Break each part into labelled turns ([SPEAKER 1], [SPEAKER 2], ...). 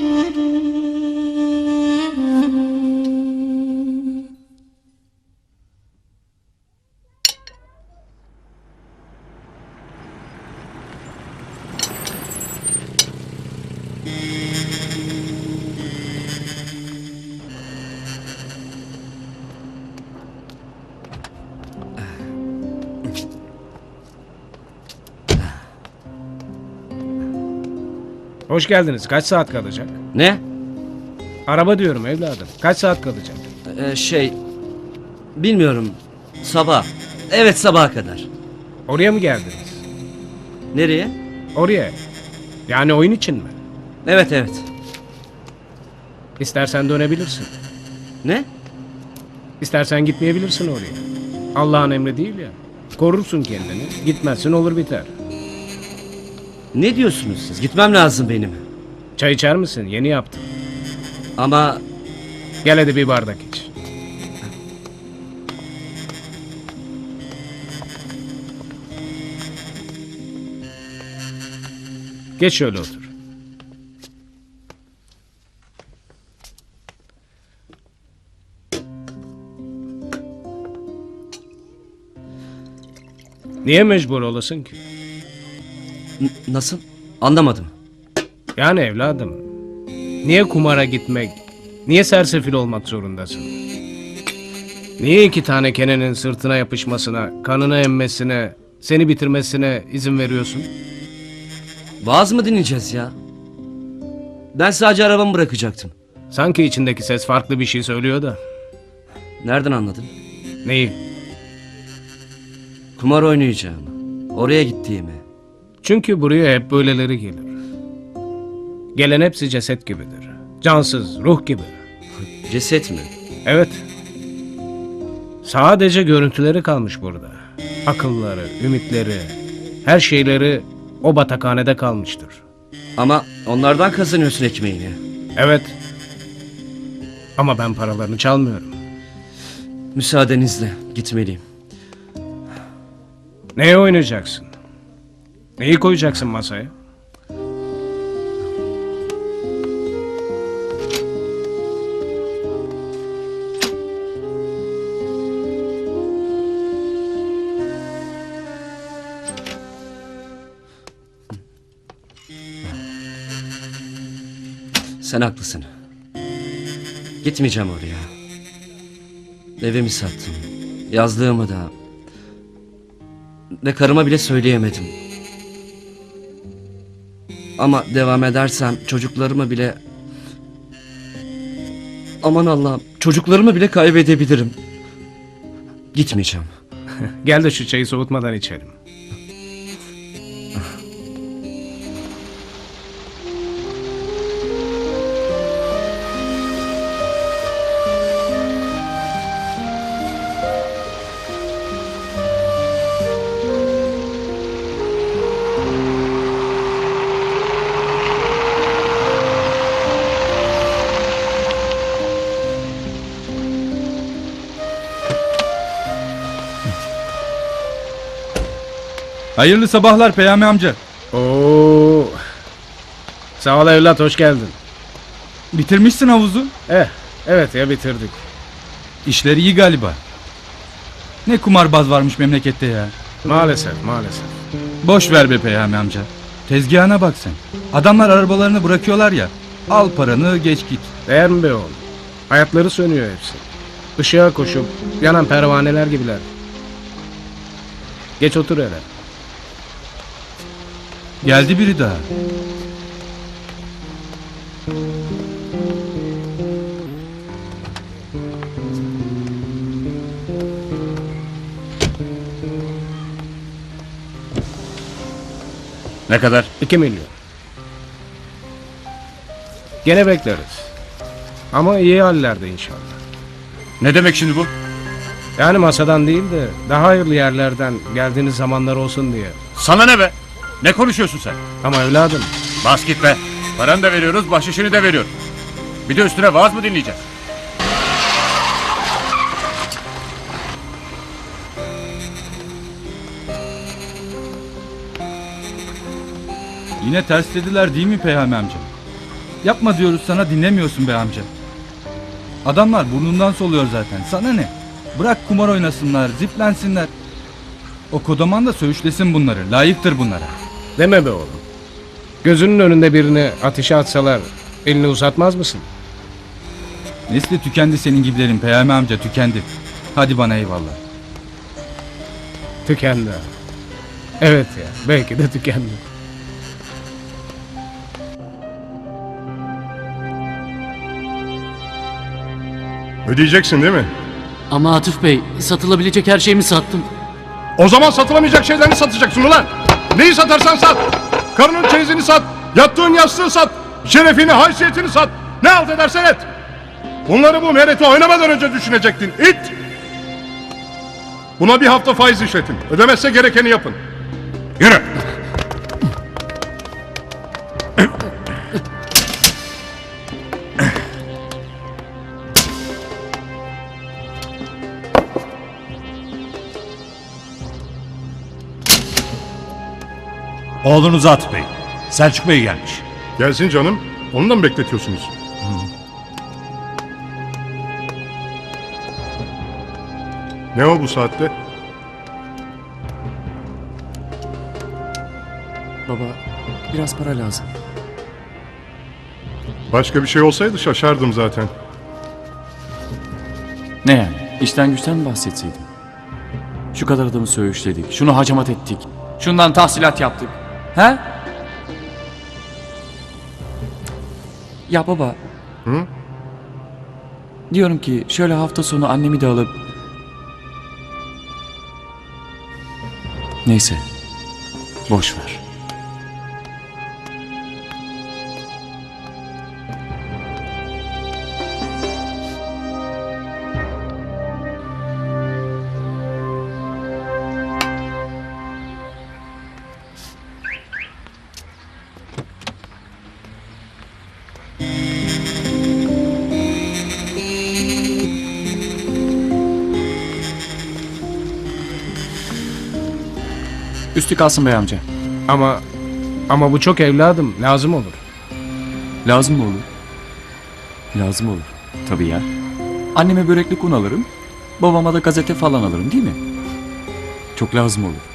[SPEAKER 1] Thank you. Hoş geldiniz. Kaç saat kalacak?
[SPEAKER 2] Ne?
[SPEAKER 1] Araba diyorum evladım. Kaç saat kalacak?
[SPEAKER 2] Ee, şey... Bilmiyorum. Sabah. Evet sabaha kadar.
[SPEAKER 1] Oraya mı geldiniz?
[SPEAKER 2] Nereye?
[SPEAKER 1] Oraya. Yani oyun için mi?
[SPEAKER 2] Evet evet.
[SPEAKER 1] İstersen dönebilirsin.
[SPEAKER 2] Ne?
[SPEAKER 1] İstersen gitmeyebilirsin oraya. Allah'ın emri değil ya. Korursun kendini. Gitmezsin olur biter.
[SPEAKER 2] Ne diyorsunuz siz? Gitmem lazım benim.
[SPEAKER 1] Çay içer misin? Yeni yaptım.
[SPEAKER 2] Ama
[SPEAKER 1] Gel hadi bir bardak iç. Geç şöyle otur. Niye mecbur olasın ki?
[SPEAKER 2] N- nasıl? Anlamadım.
[SPEAKER 1] Yani evladım, niye kumara gitmek, niye sersefil olmak zorundasın? Niye iki tane kenenin sırtına yapışmasına, kanını emmesine, seni bitirmesine izin veriyorsun?
[SPEAKER 2] Vaaz mı dinleyeceğiz ya? Ben sadece arabamı bırakacaktım.
[SPEAKER 1] Sanki içindeki ses farklı bir şey söylüyor da.
[SPEAKER 2] Nereden anladın?
[SPEAKER 1] Neyi?
[SPEAKER 2] Kumar oynayacağım. Oraya gittiğimi.
[SPEAKER 1] Çünkü buraya hep böyleleri gelir. Gelen hepsi ceset gibidir. Cansız, ruh gibi.
[SPEAKER 2] Ceset mi?
[SPEAKER 1] Evet. Sadece görüntüleri kalmış burada. Akılları, ümitleri, her şeyleri o batakhanede kalmıştır.
[SPEAKER 2] Ama onlardan kazanıyorsun ekmeğini.
[SPEAKER 1] Evet. Ama ben paralarını çalmıyorum.
[SPEAKER 2] Müsaadenizle gitmeliyim.
[SPEAKER 1] Neye oynayacaksın? Neyi koyacaksın masaya?
[SPEAKER 2] Sen haklısın. Gitmeyeceğim oraya. Evimi sattım. Yazlığımı da. Ve karıma bile söyleyemedim. Ama devam edersem çocuklarımı bile... Aman Allah'ım çocuklarımı bile kaybedebilirim. Gitmeyeceğim.
[SPEAKER 1] Gel de şu çayı soğutmadan içelim.
[SPEAKER 3] Hayırlı sabahlar Peyami amca.
[SPEAKER 1] Oo. Sağ ol evlat, hoş geldin.
[SPEAKER 3] Bitirmişsin havuzu.
[SPEAKER 1] Eh, evet ya bitirdik.
[SPEAKER 3] İşleri iyi galiba. Ne kumarbaz varmış memlekette ya.
[SPEAKER 1] Maalesef, maalesef.
[SPEAKER 3] Boş ver be Peyami amca. Tezgahına bak sen. Adamlar arabalarını bırakıyorlar ya. Al paranı geç git.
[SPEAKER 1] Değer mi be oğlum? Hayatları sönüyor hepsi. Işığa koşup yanan pervaneler gibiler. Geç otur hele.
[SPEAKER 3] Geldi biri daha.
[SPEAKER 4] Ne kadar?
[SPEAKER 1] 2 milyon. Gene bekleriz. Ama iyi hallerde inşallah.
[SPEAKER 4] Ne demek şimdi bu?
[SPEAKER 1] Yani masadan değil de daha hayırlı yerlerden geldiğiniz zamanlar olsun diye.
[SPEAKER 4] Sana ne be? Ne konuşuyorsun sen?
[SPEAKER 1] Ama evladım
[SPEAKER 4] Bas git be. Paranı da veriyoruz, bahşişini de veriyoruz. Bir de üstüne vaaz mı dinleyeceğiz?
[SPEAKER 3] Yine ters dediler değil mi Peyami amca? Yapma diyoruz sana dinlemiyorsun be amca. Adamlar burnundan soluyor zaten. Sana ne? Bırak kumar oynasınlar, ziplensinler. O kodaman da söğüşlesin bunları. Layıktır bunlara.
[SPEAKER 1] Deme be oğlum. Gözünün önünde birini ateşe atsalar elini uzatmaz mısın?
[SPEAKER 3] Nesli tükendi senin gibilerin Peyami amca tükendi. Hadi bana eyvallah.
[SPEAKER 1] Tükendi. Evet ya belki de tükendi.
[SPEAKER 5] Ödeyeceksin değil mi?
[SPEAKER 6] Ama Atıf Bey, satılabilecek her şeyimi sattım.
[SPEAKER 5] O zaman satılamayacak şeylerini satacaksın ulan. Neyi satarsan sat. Karının çeyizini sat. Yattığın yastığı sat. Şerefini, haysiyetini sat. Ne alt edersen et. Bunları bu mereti oynamadan önce düşünecektin. İt! Buna bir hafta faiz işletin. Ödemezse gerekeni yapın. Yürü!
[SPEAKER 7] Oğlunuz At Bey. Selçuk Bey gelmiş.
[SPEAKER 5] Gelsin canım. Onu da mı bekletiyorsunuz? Ne o bu saatte?
[SPEAKER 8] Baba, biraz para lazım.
[SPEAKER 5] Başka bir şey olsaydı şaşardım zaten.
[SPEAKER 8] Ne yani? İşten güçten mi bahsetseydin? Şu kadar adamı söğüşledik, şunu hacamat ettik, şundan tahsilat yaptık. He? Ya baba.
[SPEAKER 5] Hı?
[SPEAKER 8] Diyorum ki şöyle hafta sonu annemi de alıp... Neyse. Boş ver. Üstü kalsın bey amca.
[SPEAKER 1] Ama ama bu çok evladım lazım olur.
[SPEAKER 8] Lazım mı olur? Lazım olur. Tabii ya. Anneme börekli un alırım. Babama da gazete falan alırım değil mi? Çok lazım olur.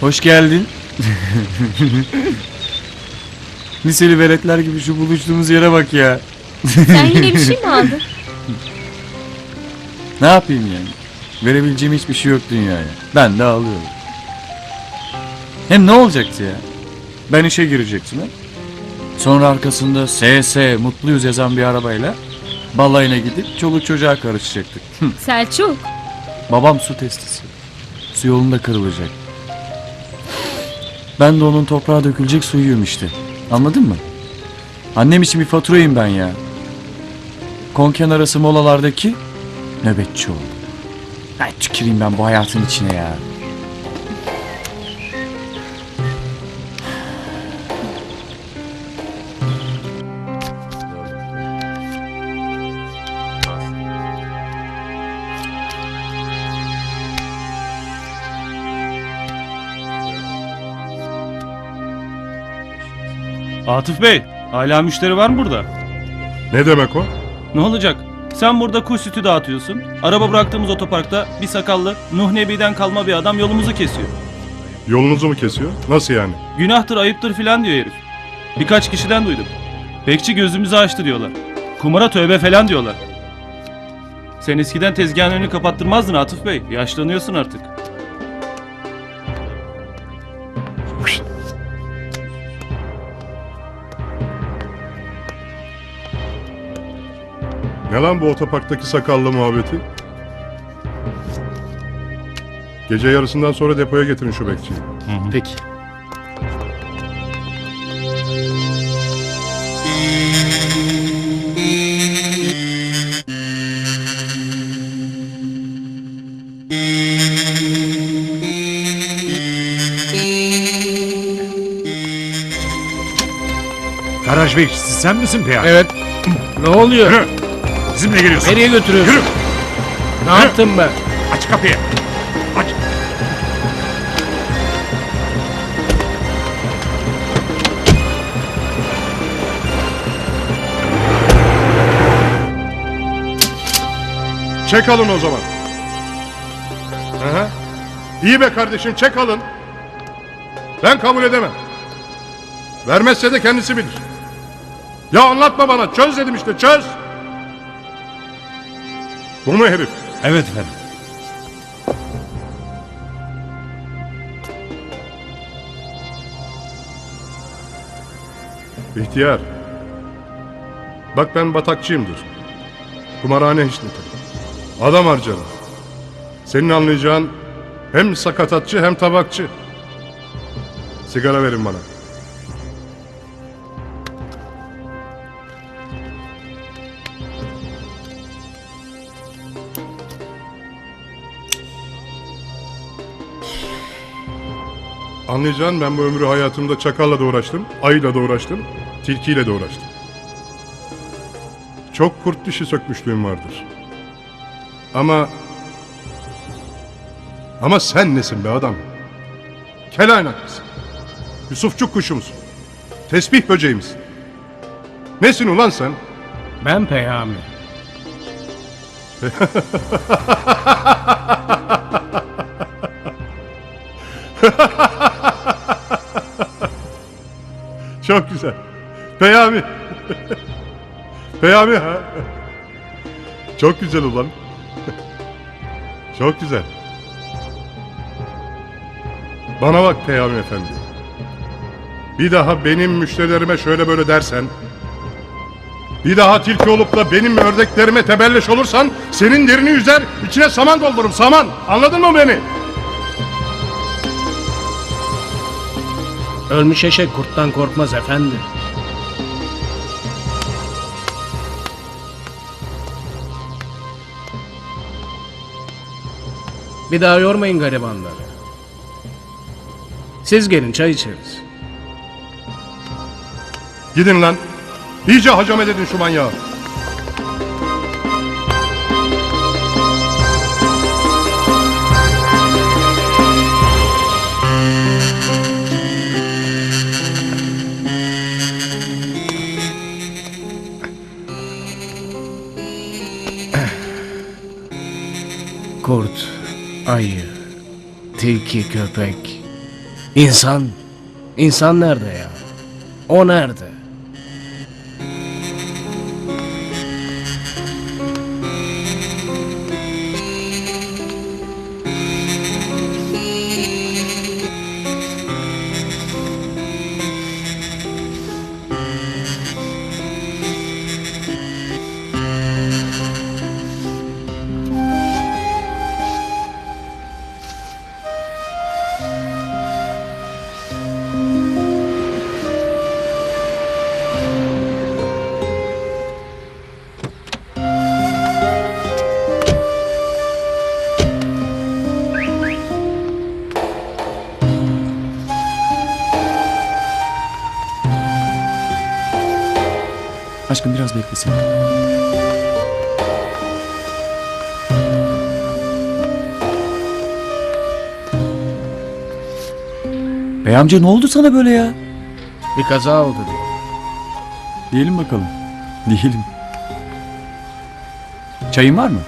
[SPEAKER 8] Hoş geldin. Liseli veletler gibi şu buluştuğumuz yere bak ya.
[SPEAKER 9] Sen yine bir şey mi aldın?
[SPEAKER 8] Ne yapayım yani? Verebileceğim hiçbir şey yok dünyaya. Ben de ağlıyorum. Hem ne olacaktı ya? Ben işe girecektim ha? Sonra arkasında SS mutluyuz yazan bir arabayla balayına gidip çoluk çocuğa karışacaktık.
[SPEAKER 9] Selçuk.
[SPEAKER 8] Babam su testisi. Su yolunda kırılacak. Ben de onun toprağa dökülecek suyuyum işte. Anladın mı? Annem için bir faturayım ben ya. Konken arası molalardaki nöbetçi oldu. Ay tüküreyim ben bu hayatın içine ya.
[SPEAKER 10] Atıf Bey, hala müşteri var mı burada?
[SPEAKER 5] Ne demek o?
[SPEAKER 10] Ne olacak? Sen burada kuş sütü dağıtıyorsun. Araba bıraktığımız otoparkta bir sakallı Nuh Nebi'den kalma bir adam yolumuzu kesiyor.
[SPEAKER 5] Yolunuzu mu kesiyor? Nasıl yani?
[SPEAKER 10] Günahtır, ayıptır filan diyor herif. Birkaç kişiden duydum. Bekçi gözümüzü açtı diyorlar. Kumara tövbe falan diyorlar. Sen eskiden tezgahın önünü kapattırmazdın Atıf Bey. Yaşlanıyorsun artık.
[SPEAKER 5] Ne lan bu otoparktaki sakallı muhabbeti? Gece yarısından sonra depoya getirin şu bekçiyi.
[SPEAKER 6] Peki.
[SPEAKER 7] Garaj bekçisi sen misin Peyami?
[SPEAKER 1] Evet. Ne oluyor?
[SPEAKER 7] Yürü. Bizimle geliyorsun.
[SPEAKER 1] Nereye götürüyorsun?
[SPEAKER 7] Yürü.
[SPEAKER 1] Ne yaptım ben?
[SPEAKER 7] Aç kapıyı. Aç.
[SPEAKER 5] Çek alın o zaman. Aha. İyi be kardeşim çek alın. Ben kabul edemem. Vermezse de kendisi bilir. Ya anlatma bana çöz dedim işte çöz. Bu mu herif?
[SPEAKER 7] Evet efendim.
[SPEAKER 5] İhtiyar. Bak ben batakçıyımdır. Kumarhane işletirim. Adam harcarım. Senin anlayacağın hem sakatatçı hem tabakçı. Sigara verin bana. Anlayacağın ben bu ömrü hayatımda çakalla da uğraştım, ayıyla da uğraştım, tilkiyle de uğraştım. Çok kurt dişi sökmüşlüğüm vardır. Ama... Ama sen nesin be adam? Kelaynak mısın? Yusufçuk kuşu musun? Tesbih böceği misin? Nesin ulan sen?
[SPEAKER 1] Ben Peyami.
[SPEAKER 5] Peyami ha. Çok güzel ulan. Çok güzel. Bana bak Peyami Efendi. Bir daha benim müşterilerime şöyle böyle dersen, bir daha tilki olup da benim ördeklerime tebelleş olursan senin derini yüzer, içine saman doldururum saman. Anladın mı beni?
[SPEAKER 1] Ölmüş eşek kurttan korkmaz efendi. Bir daha yormayın garibanları. Siz gelin çay içeriz.
[SPEAKER 5] Gidin lan. İyice hacam edin şu manyağı.
[SPEAKER 1] Tilki, köpek. İnsan. İnsan nerede ya? O nerede?
[SPEAKER 8] Aşkım biraz beklesin. Bey amca ne oldu sana böyle ya?
[SPEAKER 1] Bir kaza oldu diyor.
[SPEAKER 8] Diyelim bakalım. Diyelim. Çayın var mı?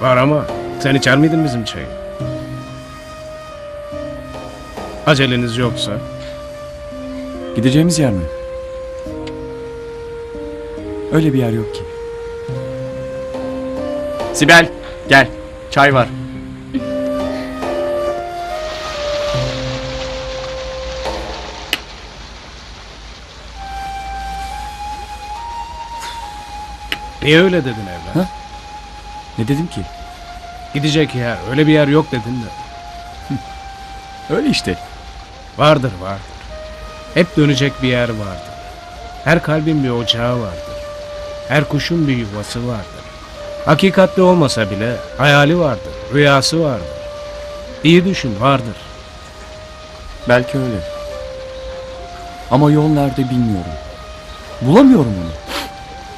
[SPEAKER 1] Var ama sen içer miydin bizim çayı? Aceleniz yoksa.
[SPEAKER 8] Gideceğimiz yer mi? Öyle bir yer yok ki. Sibel gel. Çay var.
[SPEAKER 1] Niye öyle dedin evlat?
[SPEAKER 8] Ha? Ne dedim ki?
[SPEAKER 1] Gidecek yer, öyle bir yer yok dedin de.
[SPEAKER 8] Öyle işte.
[SPEAKER 1] Vardır vardır. Hep dönecek bir yer vardır. Her kalbin bir ocağı vardır. Her kuşun bir yuvası vardır. Hakikatli olmasa bile hayali vardır, rüyası vardır. İyi düşün vardır.
[SPEAKER 8] Belki öyle. Ama yol nerede bilmiyorum. Bulamıyorum onu.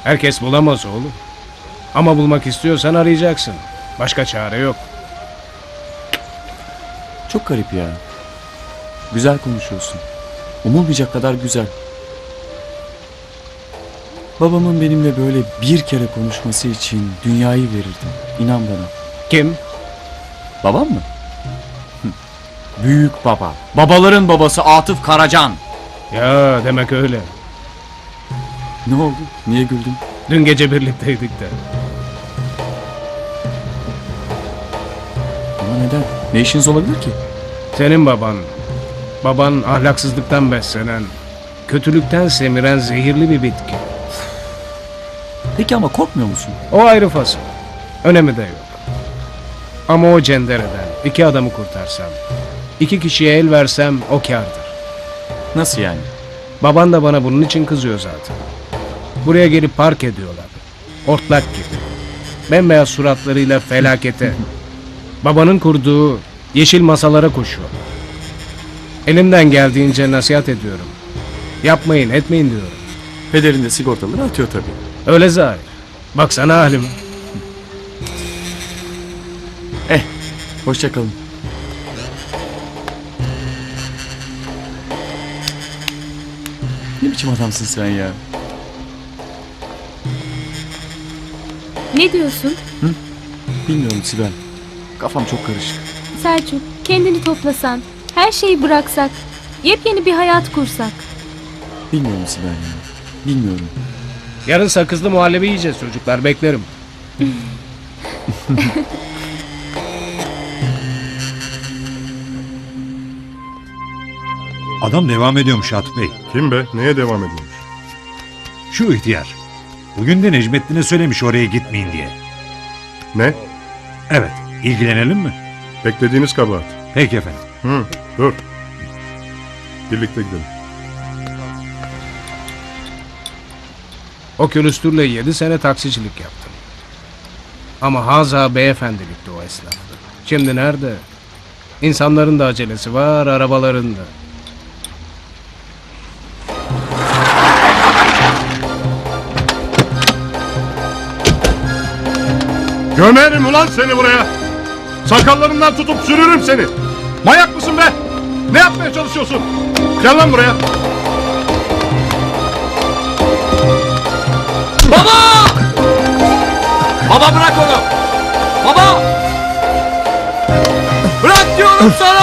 [SPEAKER 1] Herkes bulamaz oğlum. Ama bulmak istiyorsan arayacaksın. Başka çare yok.
[SPEAKER 8] Çok garip ya. Güzel konuşuyorsun. Umulmayacak kadar güzel. Babamın benimle böyle bir kere konuşması için dünyayı verirdim. İnan bana.
[SPEAKER 1] Kim?
[SPEAKER 8] Babam mı? Büyük baba. Babaların babası Atıf Karacan.
[SPEAKER 1] Ya demek öyle.
[SPEAKER 8] Ne oldu? Niye güldün?
[SPEAKER 1] Dün gece birlikteydik de.
[SPEAKER 8] Ama neden? Ne işiniz olabilir ki?
[SPEAKER 1] Senin baban, baban ahlaksızlıktan beslenen, kötülükten semiren zehirli bir bitki.
[SPEAKER 8] Peki ama korkmuyor musun?
[SPEAKER 1] O ayrı fasıl. Önemi de yok. Ama o cendereden iki adamı kurtarsam, iki kişiye el versem o kârdır.
[SPEAKER 8] Nasıl yani?
[SPEAKER 1] Baban da bana bunun için kızıyor zaten. Buraya gelip park ediyorlar. Ortlak gibi. Bembeyaz suratlarıyla felakete. Babanın kurduğu yeşil masalara koşuyor. Elimden geldiğince nasihat ediyorum. Yapmayın etmeyin diyorum.
[SPEAKER 8] Pederin de sigortaları atıyor tabii.
[SPEAKER 1] Öyle zahir. Baksana halime.
[SPEAKER 8] Eh, hoşçakalın. Ne biçim adamsın sen ya?
[SPEAKER 9] Ne diyorsun?
[SPEAKER 8] Bilmiyorum Sibel. Kafam çok karışık.
[SPEAKER 9] Selçuk, kendini toplasan, her şeyi bıraksak, yepyeni bir hayat kursak.
[SPEAKER 8] Bilmiyorum Sibel ya. Bilmiyorum.
[SPEAKER 1] Yarın sakızlı muhallebi yiyeceğiz çocuklar beklerim.
[SPEAKER 7] Adam devam ediyormuş Atıf Bey.
[SPEAKER 5] Kim be? Neye devam ediyormuş?
[SPEAKER 7] Şu ihtiyar. Bugün de Necmettin'e söylemiş oraya gitmeyin diye.
[SPEAKER 5] Ne?
[SPEAKER 7] Evet, ilgilenelim mi?
[SPEAKER 5] Beklediğiniz kabahat.
[SPEAKER 7] Peki efendim.
[SPEAKER 5] Hı, dur. Birlikte gidelim.
[SPEAKER 1] O külüstürle yedi sene taksicilik yaptım. Ama haza beyefendilikti o esnafta. Şimdi nerede? İnsanların da acelesi var, arabaların da.
[SPEAKER 5] Gömerim ulan seni buraya. Sakallarından tutup sürürüm seni. Mayak mısın be? Ne yapmaya çalışıyorsun? Gel lan buraya.
[SPEAKER 8] Baba bırak onu! Baba! Bırak diyorum sana!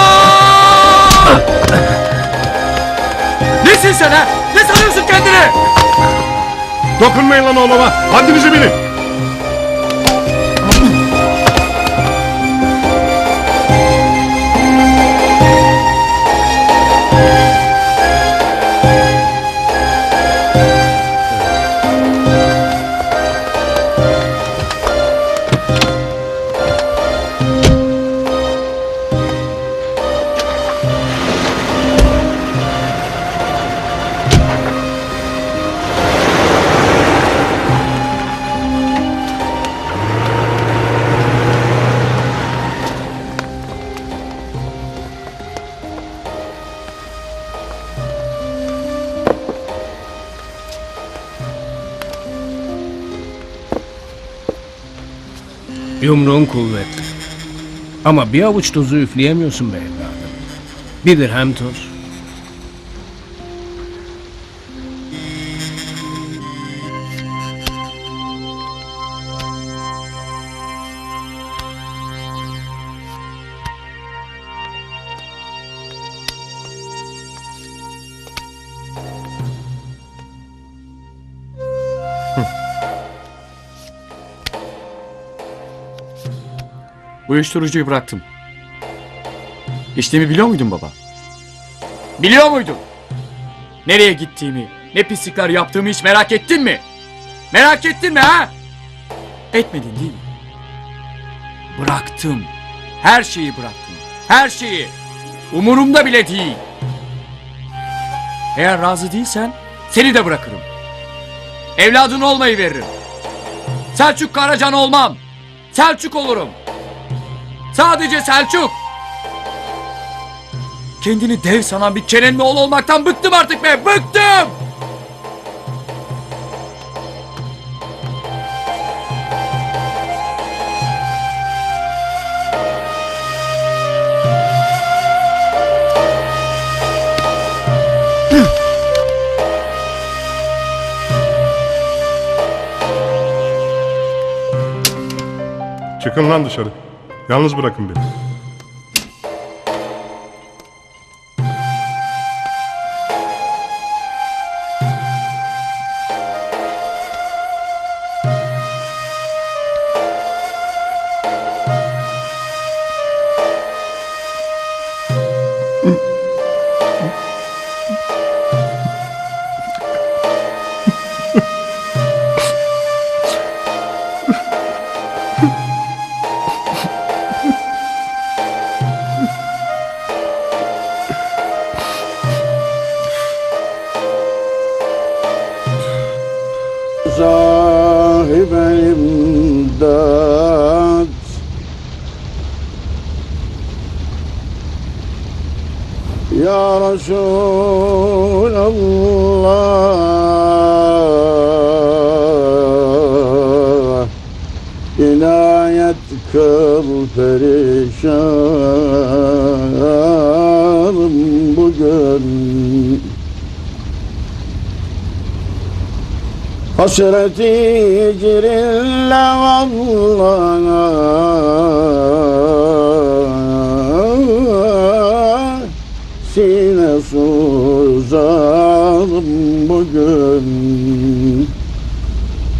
[SPEAKER 8] Nesin sen ha? Ne sanıyorsun kendini?
[SPEAKER 5] Dokunmayın lan oğluma. Haddinizi bilin.
[SPEAKER 1] Yumruğun kuvvetli. Ama bir avuç tuzu üfleyemiyorsun be evladım. Bir dirhem tuz.
[SPEAKER 8] Uyuşturucuyu bıraktım. İçtiğimi biliyor muydun baba? Biliyor muydun? Nereye gittiğimi, ne pislikler yaptığımı hiç merak ettin mi? Merak ettin mi ha? Etmedin değil mi? Bıraktım. Her şeyi bıraktım. Her şeyi. Umurumda bile değil. Eğer razı değilsen seni de bırakırım. Evladın olmayı veririm. Selçuk Karacan olmam. Selçuk olurum. Sadece Selçuk. Kendini dev sanan bir Keren'in oğlu olmaktan bıktım artık be. Bıktım.
[SPEAKER 5] Çıkın lan dışarı. Yalnız bırakın beni.
[SPEAKER 11] Resulallah İnayet kıl perişanım bugün. Hasreti cirinle vallahi bugün.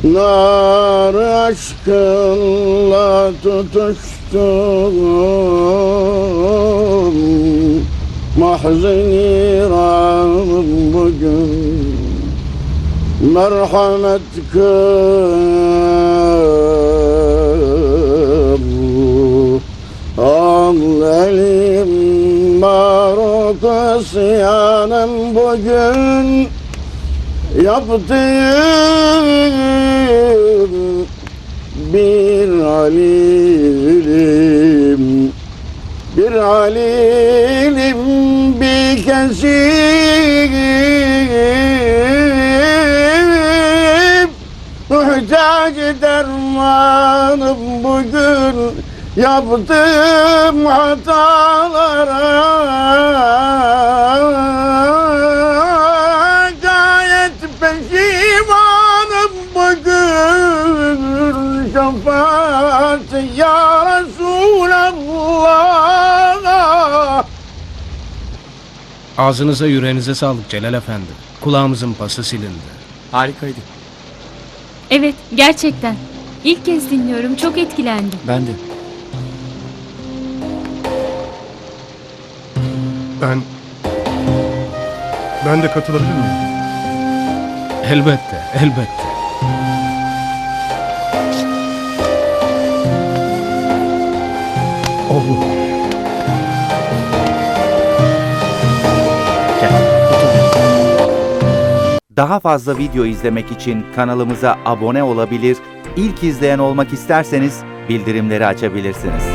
[SPEAKER 11] Nar aşkınla tutuştum. Mahzen İranım bugün. Merhamet kıl Al elim maruk isyanım bugün Yaptığım bir halilim Bir halilim bir kesip Muhtaç dermanım bugün Yaptığım hatalara Gayet pişmanım bugün Şefaat ya Resulallah
[SPEAKER 1] Ağzınıza yüreğinize sağlık Celal Efendi. Kulağımızın pası silindi.
[SPEAKER 8] Harikaydı.
[SPEAKER 9] Evet, gerçekten. İlk kez dinliyorum, çok etkilendim.
[SPEAKER 8] Ben de.
[SPEAKER 5] Ben... Ben de katılabilir miyim?
[SPEAKER 1] Elbette, elbette.
[SPEAKER 12] Daha fazla video izlemek için kanalımıza abone olabilir, ilk izleyen olmak isterseniz bildirimleri açabilirsiniz.